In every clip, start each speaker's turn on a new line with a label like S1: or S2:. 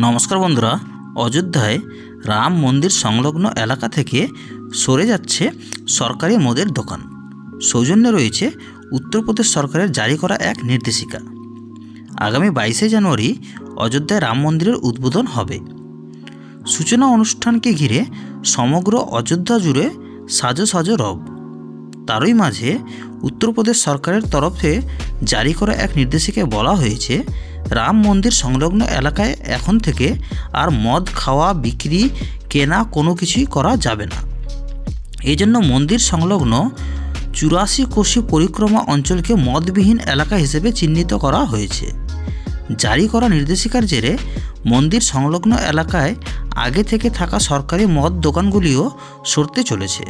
S1: নমস্কার বন্ধুরা, অযোধ্যায় রাম মন্দির সংলগ্ন এলাকা থেকে সরে যাচ্ছে সরকারি মদের দোকান। সৌজন্যে রয়েছে উত্তরপ্রদেশ সরকারের জারি করা এক নির্দেশিকা। আগামী বাইশে জানুয়ারি অযোধ্যায় রাম মন্দিরের উদ্বোধন হবে। সূচনা অনুষ্ঠানকে ঘিরে সমগ্র অযোধ্যা জুড়ে সাজো সাজো রব। তারই মাঝে উত্তরপ্রদেশ সরকারের তরফে জারি করা এক নির্দেশিকায় বলা হয়েছে রাম মন্দির সংলগ্ন এলাকায় এখন থেকে আর মদ খাওয়া, বিক্রি, কেনা কোনো কিছুই করা যাবে না। এই জন্য মন্দির সংলগ্ন চুরাশি কোষী পরিক্রমা অঞ্চলকে মদবিহীন এলাকা হিসেবে চিহ্নিত করা হয়েছে। জারি করা নির্দেশিকার জেরে মন্দির সংলগ্ন এলাকায় আগে থেকে থাকা সরকারি মদ দোকানগুলিও সরতে চলেছে।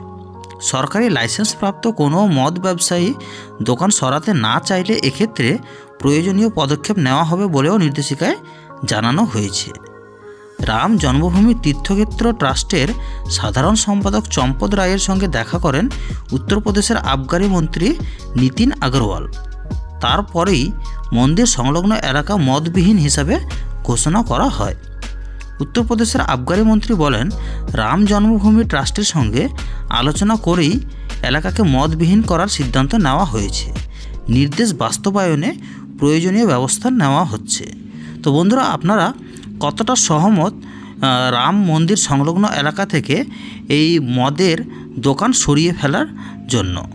S1: সরকারি লাইসেন্সপ্রাপ্ত কোনো মদ ব্যবসায়ী দোকান সরাতে না চাইলে এক্ষেত্রে প্রয়োজনীয় পদক্ষেপ নেওয়া হবে বলেও নির্দেশিকায় জানানো হয়েছে। রাম জন্মভূমি তীর্থক্ষেত্র ট্রাস্টের সাধারণ সম্পাদক চম্পদ রায়ের সঙ্গে দেখা করেন উত্তরপ্রদেশের আবগারি মন্ত্রী নীতিন আগরওয়াল। তারপরেই মন্দির সংলগ্ন এলাকা মদবিহীন হিসাবে ঘোষণা করা হয়। উত্তরপ্রদেশের আবগারি মন্ত্রী বলেন, রাম জন্মভূমি ট্রাস্টের সঙ্গে আলোচনা করেই এলাকাকে মদবিহীন করার সিদ্ধান্ত নেওয়া হয়েছে। নির্দেশ বাস্তবায়নে প্রয়োজনীয় ব্যবস্থা নেওয়া হচ্ছে। তো বন্ধুরা, আপনারা কতটা সহমত রাম মন্দির সংলগ্ন এলাকা থেকে এই মদের দোকান সরিয়ে ফেলার জন্য?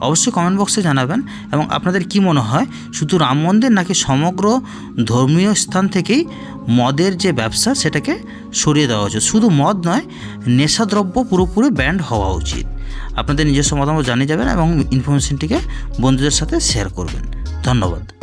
S1: অবশ্যই কমেন্ট বক্সে জানাবেন এবং আপনাদের কি মনে হয়, শুধু রাম মন্দির নাকি সমগ্র ধর্মীয় স্থান থেকেই মদের যে ব্যবসা, সেটাকে সরিয়ে দেওয়া উচিত? শুধু মদ নয়, নেশাদ্রব্য পুরোপুরি ব্যান্ড হওয়া উচিত। আপনাদের নিজস্ব মতামত জানিয়ে যাবেন এবং ইনফরমেশনটিকে বন্ধুদের সাথে শেয়ার করবেন। ধন্যবাদ।